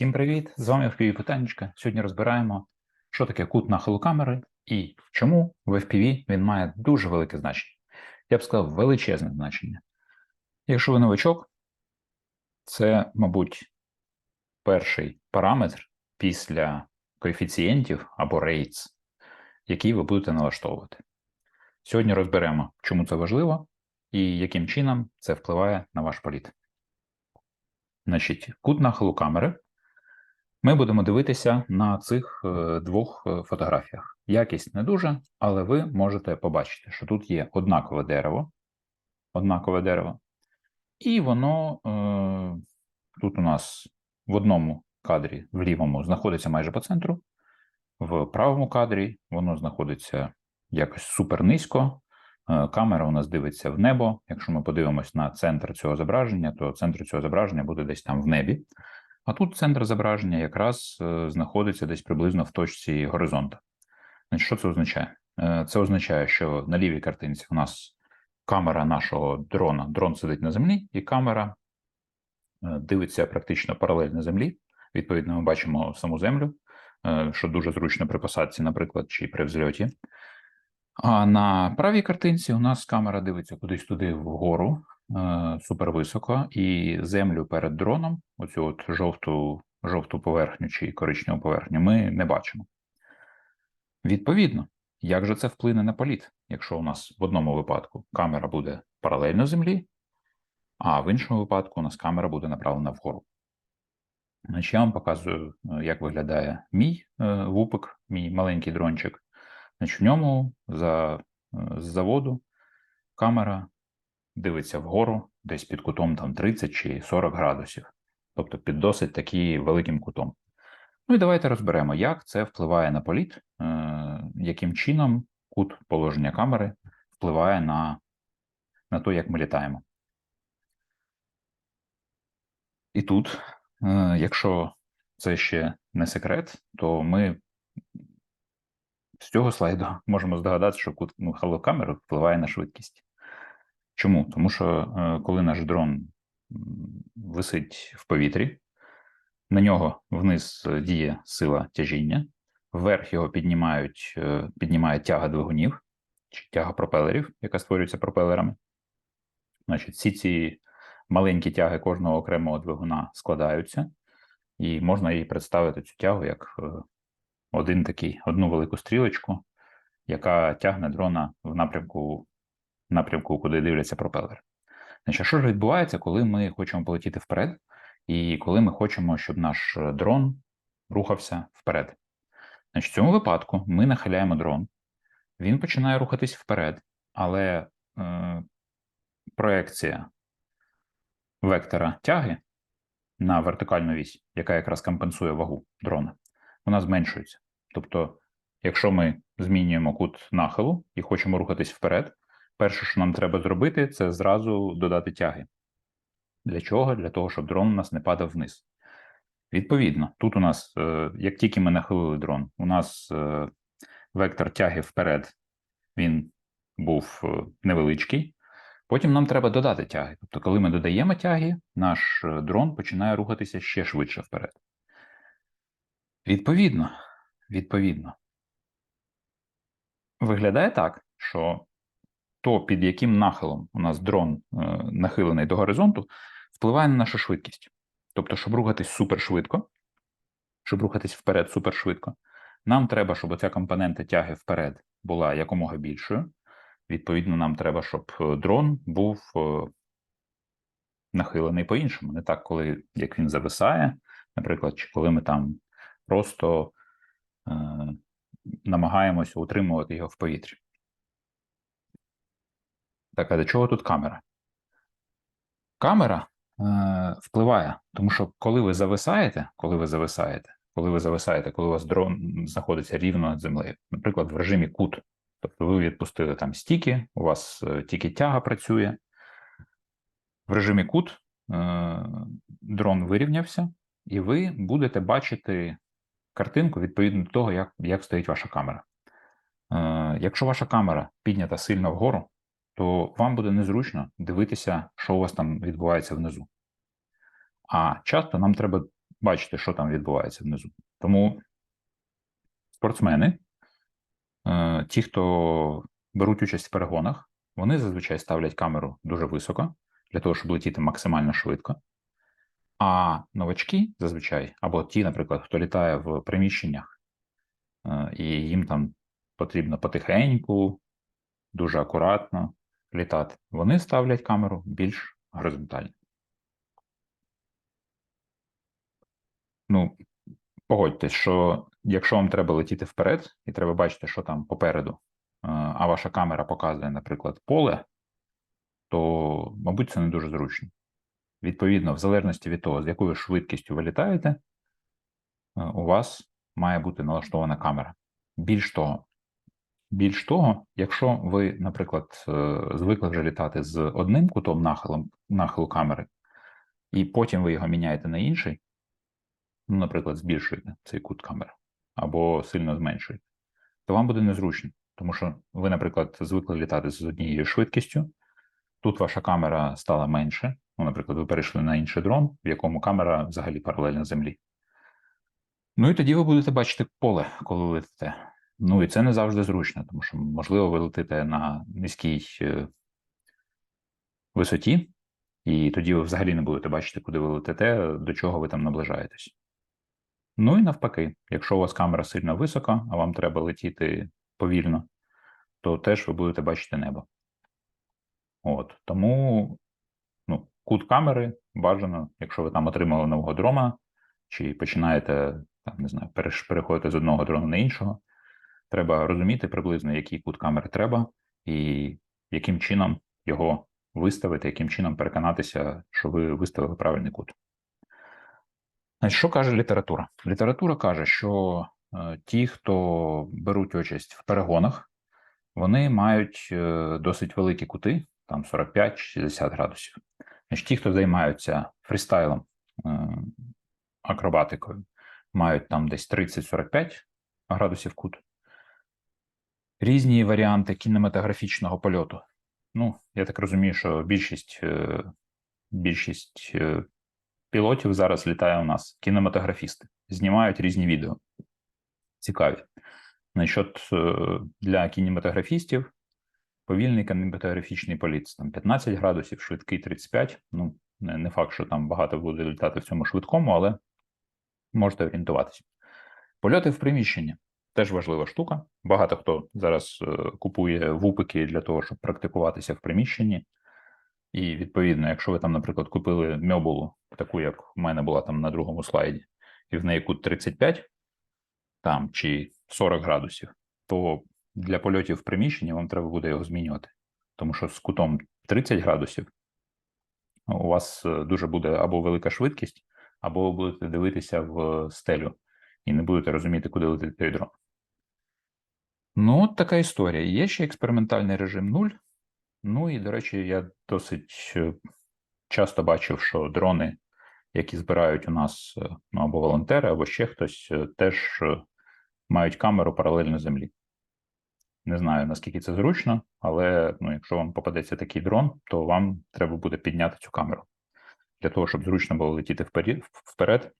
Всім привіт! З вами FPV Питаннячка. Сьогодні розбираємо, що таке кут нахилу камери і чому в FPV він має дуже велике значення. Я б сказав, величезне значення. Якщо ви новичок, це, мабуть, перший параметр після коефіцієнтів або rates, який ви будете налаштовувати. Сьогодні розберемо, чому це важливо і яким чином це впливає на ваш політ. Значить, кут нахилу камери ми будемо дивитися на цих е, двох е, фотографіях. Якість не дуже, але ви можете побачити, що тут є однакове дерево, однакове дерево, і воно е, тут у нас в одному кадрі, в лівому, знаходиться майже по центру, в правому кадрі воно знаходиться якось супер низько. Камера у нас дивиться в небо. Якщо ми подивимось на центр цього зображення, то центр цього зображення буде десь там в небі. А тут центр зображення якраз е, знаходиться десь приблизно в точці горизонта. Значить, Що це означає? Е, Це означає, що на лівій картинці у нас камера нашого дрона, дрон сидить на землі, і камера е, дивиться практично паралельно землі. Відповідно, ми бачимо саму землю, що дуже зручно при посадці, наприклад, чи при взльоті. А на правій картинці у нас камера дивиться кудись туди вгору, супервисоко, і землю перед дроном, оцю от жовту, жовту поверхню чи коричневу поверхню, ми не бачимо. Відповідно, як же це вплине на політ, якщо у нас в одному випадку камера буде паралельно землі, а в іншому випадку у нас камера буде направлена вгору. Значить, я вам показую, е, як виглядає мій е, вупик, мій маленький дрончик. Значить, в ньому за, е, з заводу камера дивиться вгору десь під кутом там 30 чи 40 градусів, тобто під досить таки великим кутом. Ну і давайте розберемо, як це впливає на політ, е, яким чином кут положення камери впливає на, на те, як ми літаємо. І тут, е, якщо це ще не секрет, то ми з цього слайду можемо здогадатися, що кут ну, камери впливає на швидкість. Чому? Тому що е, коли наш дрон висить в повітрі, на нього вниз діє сила тяжіння, вверх його піднімають, е, піднімає тяга двигунів чи тяга пропелерів, яка створюється пропелерами. Значить, всі ці маленькі тяги кожного окремого двигуна складаються, і можна її представити цю тягу як е, один такий, одну велику стрілочку, яка тягне дрона в напрямку, напрямку, куди дивляться пропелери. Значить, що ж відбувається, коли ми хочемо полетіти вперед, і коли ми хочемо, щоб наш дрон рухався вперед? Значить, в цьому випадку ми нахиляємо дрон, він починає рухатись вперед, але е, проекція вектора тяги на вертикальну вісь, яка якраз компенсує вагу дрона, вона зменшується. Тобто, якщо ми змінюємо кут нахилу і хочемо рухатись вперед, перше, що нам треба зробити, це зразу додати тяги. Для чого? Для того, щоб дрон у нас не падав вниз. Відповідно, тут у нас, е, як тільки ми нахилили дрон, у нас е, вектор тяги вперед він був е, невеличкий. Потім нам треба додати тяги. Тобто, коли ми додаємо тяги, наш дрон починає рухатися ще швидше вперед. Відповідно, відповідно, виглядає так, що то, під яким нахилом у нас дрон е, нахилений до горизонту, впливає на нашу швидкість. Тобто, щоб рухатись супершвидко, щоб рухатись вперед супершвидко, нам треба, щоб оця компонента тяги вперед була якомога більшою. Відповідно, нам треба, щоб е, дрон був е, нахилений по-іншому. Не так, коли як він зависає, наприклад, чи коли ми там просто е, намагаємося утримувати його в повітрі. Так, а до чого тут камера? Камера е, впливає, тому що коли ви зависаєте, коли ви зависаєте, коли ви зависаєте, коли у вас дрон знаходиться рівно над землею, наприклад, в режимі кут, тобто ви відпустили там стіки, у вас е, тільки тяга працює. В режимі кут е, дрон вирівнявся, і ви будете бачити картинку відповідно до того, як, як стоїть ваша камера. Е, Якщо ваша камера піднята сильно вгору, то вам буде незручно дивитися, що у вас там відбувається внизу. А часто нам треба бачити, що там відбувається внизу. Тому спортсмени, е, ті, хто беруть участь в перегонах, вони зазвичай ставлять камеру дуже високо для того, щоб летіти максимально швидко. А новачки зазвичай, або ті, наприклад, хто літає в приміщеннях, е, і їм там потрібно потихеньку, дуже акуратно літати, вони ставлять камеру більш горизонтально. Ну, погодьтесь, що якщо вам треба летіти вперед, і треба бачити, що там попереду, е, а ваша камера показує, наприклад, поле, то, мабуть, це не дуже зручно. Відповідно, в залежності від того, з якою швидкістю ви літаєте, е, у вас має бути налаштована камера. Більш того, більш того, якщо ви, наприклад, е, звикли вже літати з одним кутом нахилом, нахилу камери, і потім ви його міняєте на інший, ну, наприклад, збільшуєте цей кут камери або сильно зменшуєте, то вам буде незручно, тому що ви, наприклад, звикли літати з однією швидкістю, тут ваша камера стала менше. Ну, наприклад, ви перейшли на інший дрон, в якому камера взагалі паралельна землі. Ну і тоді ви будете бачити поле, коли летите. Ну і це не завжди зручно, тому що, можливо, ви летите на низькій е, висоті, і тоді ви взагалі не будете бачити, куди ви летите, до чого ви там наближаєтесь. Ну і навпаки, якщо у вас камера сильно висока, а вам треба летіти повільно, то теж ви будете бачити небо. От тому ну, кут камери бажано, якщо ви там отримали нового дрона, чи починаєте там, не знаю, переходити з одного дрона на іншого, треба розуміти приблизно, який кут камери треба, і яким чином його виставити, яким чином переконатися, що ви виставили правильний кут. Що каже література? Література каже, що е, ті, хто беруть участь в перегонах, вони мають е, досить великі кути, там 45-60 градусів. Ті, хто займаються фрістайлом, е, акробатикою, мають там десь 30-45 градусів кут. Різні варіанти кінематографічного польоту. Ну, я так розумію, що більшість е, більшість е, пілотів зараз літає у нас кінематографісти, знімають різні відео. Цікаві. Значить, для кінематографістів повільний кінематографічний політ там 15 градусів, швидкий 35. Ну, не факт, що там багато буде літати в цьому швидкому, але можете орієнтуватися. Польоти в приміщенні теж важлива штука. Багато хто зараз е, купує вупики для того, щоб практикуватися в приміщенні. І відповідно, якщо ви там, наприклад, купили мьобулу, таку, як в мене була там на другому слайді, і в неї кут 35 там чи 40 градусів, то для польотів в приміщенні вам треба буде його змінювати. Тому що з кутом 30 градусів у вас е, дуже буде або велика швидкість, або ви будете дивитися в стелю і не будете розуміти, куди летить дрон. Ну, от така історія. Є ще експериментальний режим 0. Ну і, до речі, я досить е, часто бачив, що дрони, які збирають у нас е, ну, або волонтери, або ще хтось, теж мають камеру паралельно землі. Не знаю, наскільки це зручно, але ну, якщо вам попадеться такий дрон, то вам треба буде підняти цю камеру для того, щоб зручно було летіти вперед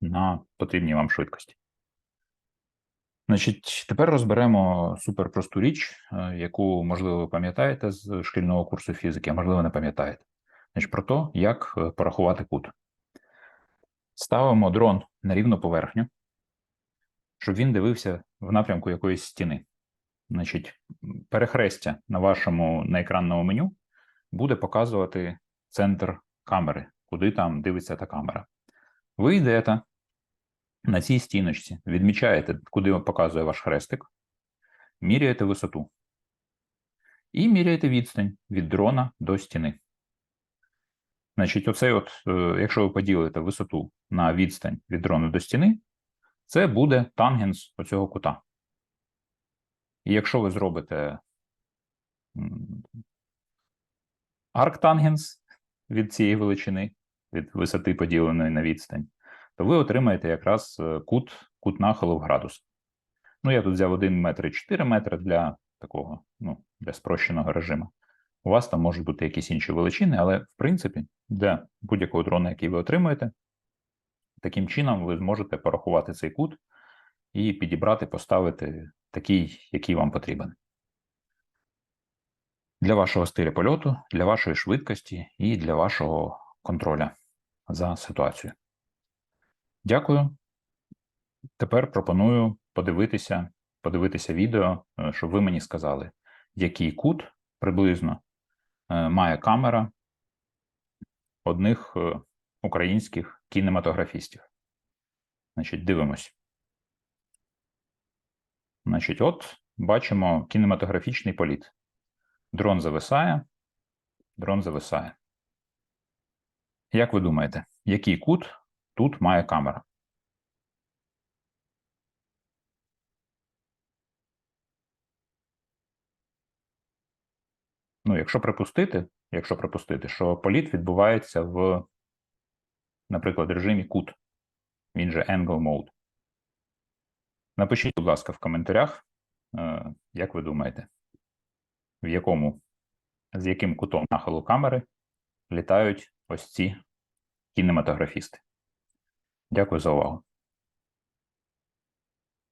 на потрібній вам швидкості. Значить, тепер розберемо суперпросту річ, е, яку, можливо, ви пам'ятаєте з шкільного курсу фізики, а можливо, не пам'ятаєте. Значить, про те, як е, порахувати кут. Ставимо дрон на рівну поверхню, щоб він дивився в напрямку якоїсь стіни. Значить, перехрестя на вашому на екранному меню буде показувати центр камери, куди там дивиться та камера. Ви йдете на цій стіночці, відмічаєте, куди показує ваш хрестик, міряєте висоту. І міряєте відстань від дрона до стіни. Значить, оцей от, е, якщо ви поділите висоту на відстань від дрона до стіни, це буде тангенс оцього кута. І якщо ви зробите арктангенс від цієї величини, від висоти поділеної на відстань, то ви отримаєте якраз е, кут кут нахилу в градус. Ну, я тут взяв 1 метр і 4 метри для такого, ну, для спрощеного режиму. У вас там можуть бути якісь інші величини, але в принципі для будь-якого дрона, який ви отримуєте, Таким чином, ви зможете порахувати цей кут і підібрати, поставити такий, який вам потрібен. Для вашого стилю польоту, для вашої швидкості і для вашого контроля за ситуацією. Дякую. Тепер пропоную подивитися, подивитися відео, е, щоб ви мені сказали, який кут приблизно е, має камера одних е, українських кінематографістів. Значить, дивимось. Значить, от бачимо кінематографічний політ. Дрон зависає, дрон зависає. Як ви думаєте, який кут тут має камера? Ну, якщо припустити, якщо припустити, що політ відбувається в, наприклад, режимі кут, він же angle mode. Напишіть, будь ласка, в коментарях, е, як ви думаєте, в якому, з яким кутом нахилу камери літають ось ці кінематографісти. Дякую за увагу.